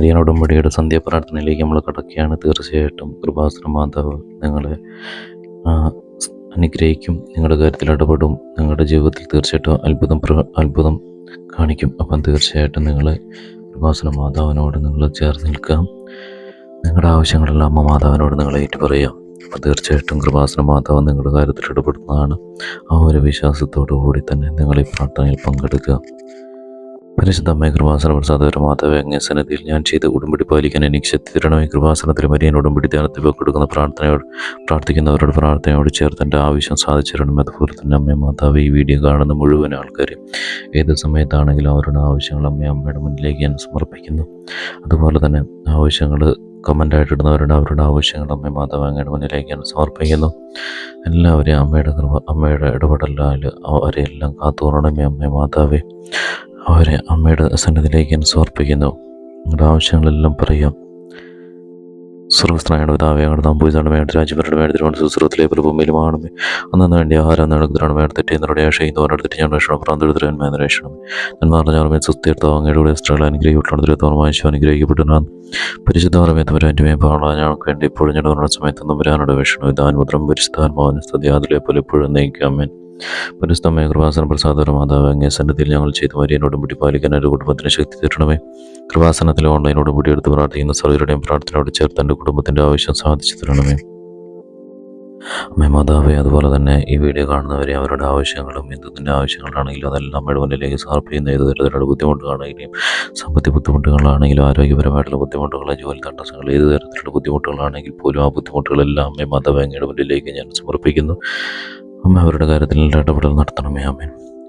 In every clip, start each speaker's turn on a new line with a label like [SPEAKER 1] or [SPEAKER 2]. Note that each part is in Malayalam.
[SPEAKER 1] മരിയൻ ഉടമ്പടിയുടെ സന്ധ്യാപ്രാർത്ഥനയിലേക്ക് നമ്മൾ കടക്കുകയാണ്. തീർച്ചയായിട്ടും കൃപാസന മാതാവ് നിങ്ങളെ അനുഗ്രഹിക്കും നിങ്ങളുടെ കാര്യത്തിൽ ഇടപെടും നിങ്ങളുടെ ജീവിതത്തിൽ തീർച്ചയായിട്ടും അത്ഭുതം അത്ഭുതം കാണിക്കും. അപ്പം തീർച്ചയായിട്ടും നിങ്ങൾ കൃപാസന മാതാവിനോട് നിങ്ങൾ ചേർന്ന് നിൽക്കാം. നിങ്ങളുടെ ആവശ്യങ്ങളെല്ലാം അമ്മ മാതാവിനോട് നിങ്ങൾ ഏറ്റുപറയാം. അപ്പോൾ തീർച്ചയായിട്ടും കൃപാസന മാതാവ് നിങ്ങളുടെ കാര്യത്തിൽ ഇടപെടുന്നതാണ്. ആ ഒരു വിശ്വാസത്തോടു കൂടി തന്നെ നിങ്ങൾ ഈ പ്രാർത്ഥനയിൽ പങ്കെടുക്കുക. പരിശുദ്ധ അമ്മേ കൃപാസന പ്രസാദപര മാതാവ് അങ്ങേ സന്നിധിയിൽ ഞാൻ ചെയ്ത ഉടമ്പടി പാലിക്കാൻ എനിക്ക് ശക്തി തരണമേ. കൃപാസനത്തിൽ മരിയൻ ഉടമ്പടി ധ്യാനത്തിൽ കൊടുക്കുന്ന പ്രാർത്ഥനയോട് പ്രാർത്ഥിക്കുന്നവരോട് പ്രാർത്ഥനയോട് ചേർത്ത് എന്റെ ആവശ്യം സാധിച്ചിരണം അതുപോലെ തന്നെ അമ്മയെ മാതാവ് ഈ വീഡിയോ കാണുന്ന മുഴുവൻ ആൾക്കാരും ഏത് സമയത്താണെങ്കിലും അവരുടെ ആവശ്യങ്ങൾ അമ്മ അമ്മയുടെ മുന്നിലേക്ക് ഞാൻ സമർപ്പിക്കുന്നു. അതുപോലെ തന്നെ ആവശ്യങ്ങൾ കമന്റായിട്ട് ഇടുന്നവരുടെ അവരുടെ ആവശ്യങ്ങൾ അമ്മ മാതാവ് അങ്ങയുടെ മുന്നിലേക്ക് ഞാൻ സമർപ്പിക്കുന്നു. എല്ലാവരെയും അമ്മയുടെ കൃപ അമ്മയുടെ ഇടപെടലാൽ അവരെയെല്ലാം കാത്തുകൊള്ളണമേ അമ്മ മാതാവേ. അവരെ അമ്മയുടെ സന്നിധിയിലേക്ക് ഞാൻ സമർപ്പിക്കുന്നു. നിങ്ങളുടെ ആവശ്യങ്ങളെല്ലാം പറയാം. സർവസ്ത്രയുടെ പിതാവേ അങ്ങോട്ട് നമ്പൂതിരുടെ വേണ്ട രാജ്യവരുടെ വേണ്ട തിരുവനന്തപുരം സുസ്രത്തിലെ ഭൂമിയിലുമാണമേ അന്നു വേണ്ടി ആഹാരം നടക്കുന്നതാണ് വേണ്ട തെറ്റി എന്നോട് ചെയ്യുന്നവരുടെ തെറ്റി ഞാൻ രക്ഷണം പ്രാന്തെടുത്തിരൻ മേന രക്ഷണം എന്മാരുടെ ഞാനുമേ സുസ്ഥീർത്താവ് അങ്ങയുടെ സ്ത്രീകളെ അനുഗ്രഹിക്കപ്പെട്ടാണ് തിരുവനന്തപുരം അനുഗ്രഹിക്കപ്പെട്ടാണ് പരിശുദ്ധ പറമേത്തവരാന്റെ മേ പാടാൻ ഞങ്ങൾക്ക് വേണ്ടി ഇപ്പോഴും ഞങ്ങളുടെ സമയത്ത് ഇതാൻ വിഷണം പരിശുദ്ധാൻ പരിശുദ്ധാത്മാവിന് സ്ഥിതി അതിലെ പോലെ ഇപ്പോഴും നയിക്കാമേൻ പരിസ്ഥമയ കൃപാസന പ്രസാദപര മാതാവ് അങ്ങേ സന്നിധിയിൽ ഞങ്ങൾ ചെയ്തു. മരിയനോടും പിടി പാലിക്കാൻ ഒരു കുടുംബത്തിന് ശക്തി തരണമേ. കൃപാസനത്തിൽ ഓൺലൈനോടും പിടി എടുത്ത് പ്രാർത്ഥിക്കുന്ന സർവരുടെയും പ്രാർത്ഥനയോട് ചേർത്ത് എന്റെ കുടുംബത്തിന്റെ ആവശ്യം സാധിച്ചു തരണമേ. അമ്മേ മാതാവേ അതുപോലെ തന്നെ ഈ വീഡിയോ കാണുന്നവരെ അവരുടെ ആവശ്യങ്ങളും എന്തിന്റെ ആവശ്യങ്ങളാണെങ്കിലും അതെല്ലാം മെഴുവനിലേക്ക് മുന്നിലേക്ക് സമർപ്പിക്കുന്ന ഏത് തരത്തിലുള്ള ബുദ്ധിമുട്ടുകളാണെങ്കിലും സാമ്പത്തിക ബുദ്ധിമുട്ടുകളാണെങ്കിലും ആരോഗ്യപരമായിട്ടുള്ള ബുദ്ധിമുട്ടുകൾ ജോലി തടസ്സങ്ങൾ ഏത് തരത്തിലുള്ള ബുദ്ധിമുട്ടുകളാണെങ്കിൽ പോലും ആ ബുദ്ധിമുട്ടുകളെല്ലാം അമ്മേ മാതാവ് അങ്ങയുടെ മുന്നിലേക്ക് ഞാൻ സമർപ്പിക്കുന്നു. അമ്മ അവരുടെ കാര്യത്തിൽ ഇടപെടൽ നടത്തണമേ അമ്മേൻ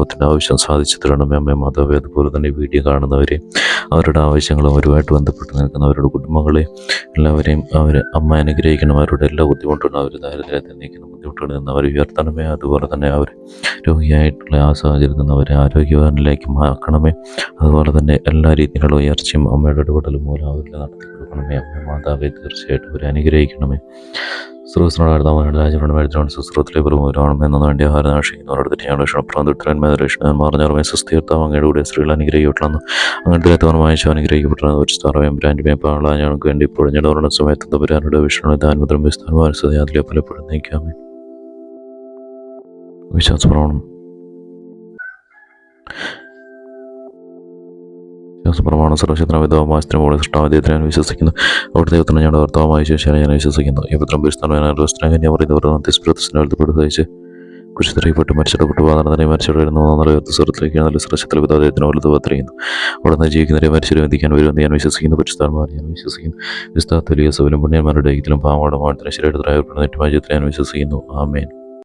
[SPEAKER 1] കുടുംബത്തിന്റെ ആവശ്യം സാധിച്ചു തരണമേ അമ്മേ മാതാവേ അതുപോലെ തന്നെ വീഡിയോ കാണുന്നവരെ അവരുടെ ആവശ്യങ്ങളും അവരുമായിട്ട് ബന്ധപ്പെട്ട് നിൽക്കുന്ന അവരുടെ കുടുംബങ്ങളെ എല്ലാവരെയും അവർ അമ്മ അനുഗ്രഹിക്കണം. അവരുടെ എല്ലാ ബുദ്ധിമുട്ടുകളും അവർ ദാരിദ്ര്യത്തിൽ നിൽക്കുന്ന ബുദ്ധിമുട്ടുകളിൽ നിന്ന് അവർ ഉയർത്തണമേ. അതുപോലെ തന്നെ അവർ രോഗിയായിട്ടുള്ള ആ സാഹചര്യത്തിൽ നിന്ന് അവരെ ആരോഗ്യവാനിലേക്ക് മാക്കണമേ അതുപോലെ തന്നെ എല്ലാ രീതിയിലുള്ള ഉയർച്ചയും അമ്മയുടെ ഇടപെടൽ മൂലം അവരിൽ നടത്തി കൊടുക്കണമേ അമ്മ മാതാവെ തീർച്ചയായിട്ടും അവരെ അനുഗ്രഹിക്കണമേ. സുഹൃത്തിനോട് രാജ്യങ്ങളുടെ മേടിച്ചാണ് സുസ്രത്തിലെ വേണ്ടി ആഹാരനാശിക്കുന്നവരുടെ തെറ്റിയാണ് ക്ഷണപ്രാന്തൻ മേധരക്ഷണൻ മറിഞ്ഞാറുമേ സുസ്ഥീർത്താവ് അങ്ങയുടെ കൂടെ സ്ത്രീകൾ അനുഗ്രഹിക്കപ്പെട്ടുള്ളൂ അങ്ങനത്തെ അനുഗ്രഹിക്കപ്പെട്ടുള്ള ഒരു ഞങ്ങൾക്ക് വേണ്ടി പൊഴിഞ്ഞിടവരുടെ സമയത്ത് തമ്പുരാനുടെ വിഷ്ണു ദാൻമുദ്രം വിസ്ഥാനമാനസത അതിലെ പലപ്പോഴും നയിക്കാമേ. വിശ്വാസപ്രമാണം. വിശ്വാസപ്രമാണം സർവശക്തന വിധവമായ സ്ത്രീമോടെ സൃഷ്ടാവധ്യത്തിൽ ഞാൻ വിശ്വസിക്കുന്നു. അവിടുത്തെ ദൈവത്തിന് ഞാൻ വർത്തവമായ ശേഷം ഞാൻ വിശ്വസിക്കുന്നു ഈ പത്രം പരിസ്ഥാനം അന്ത്യസ്പ്രദർശനം എഴുതപ്പെടുകയച്ച് കുരിശിതറിയപ്പെട്ട് മരിച്ചിടപ്പെട്ടു പാതാളത്തിനെ മരിച്ചിടുന്നു നല്ല സ്വർത്തിലേക്ക് നല്ല സുരക്ഷത്തിൽ വിധാദയത്തിന് വലുത് പത്രിക്കുന്നു അവിടെ നിന്ന് ജീവിക്കുന്നവരെ മരിച്ചു വന്ദിക്കാൻ വരുമെന്ന് ഞാൻ വിശ്വസിക്കുന്നു. പുരുഷന്മാർ ഞാൻ വിശ്വസിക്കുന്നു. വിസ്താത്തലിയ സൗലും പുണ്യന്മാരുടെ ഇതിലും പാവങ്ങളുടെ മാനത്തിന് ശരിയായിട്ട് ദ്രായപ്പെടുന്ന ഞാൻ വിശ്വസിക്കുന്നു. ആമേൻ.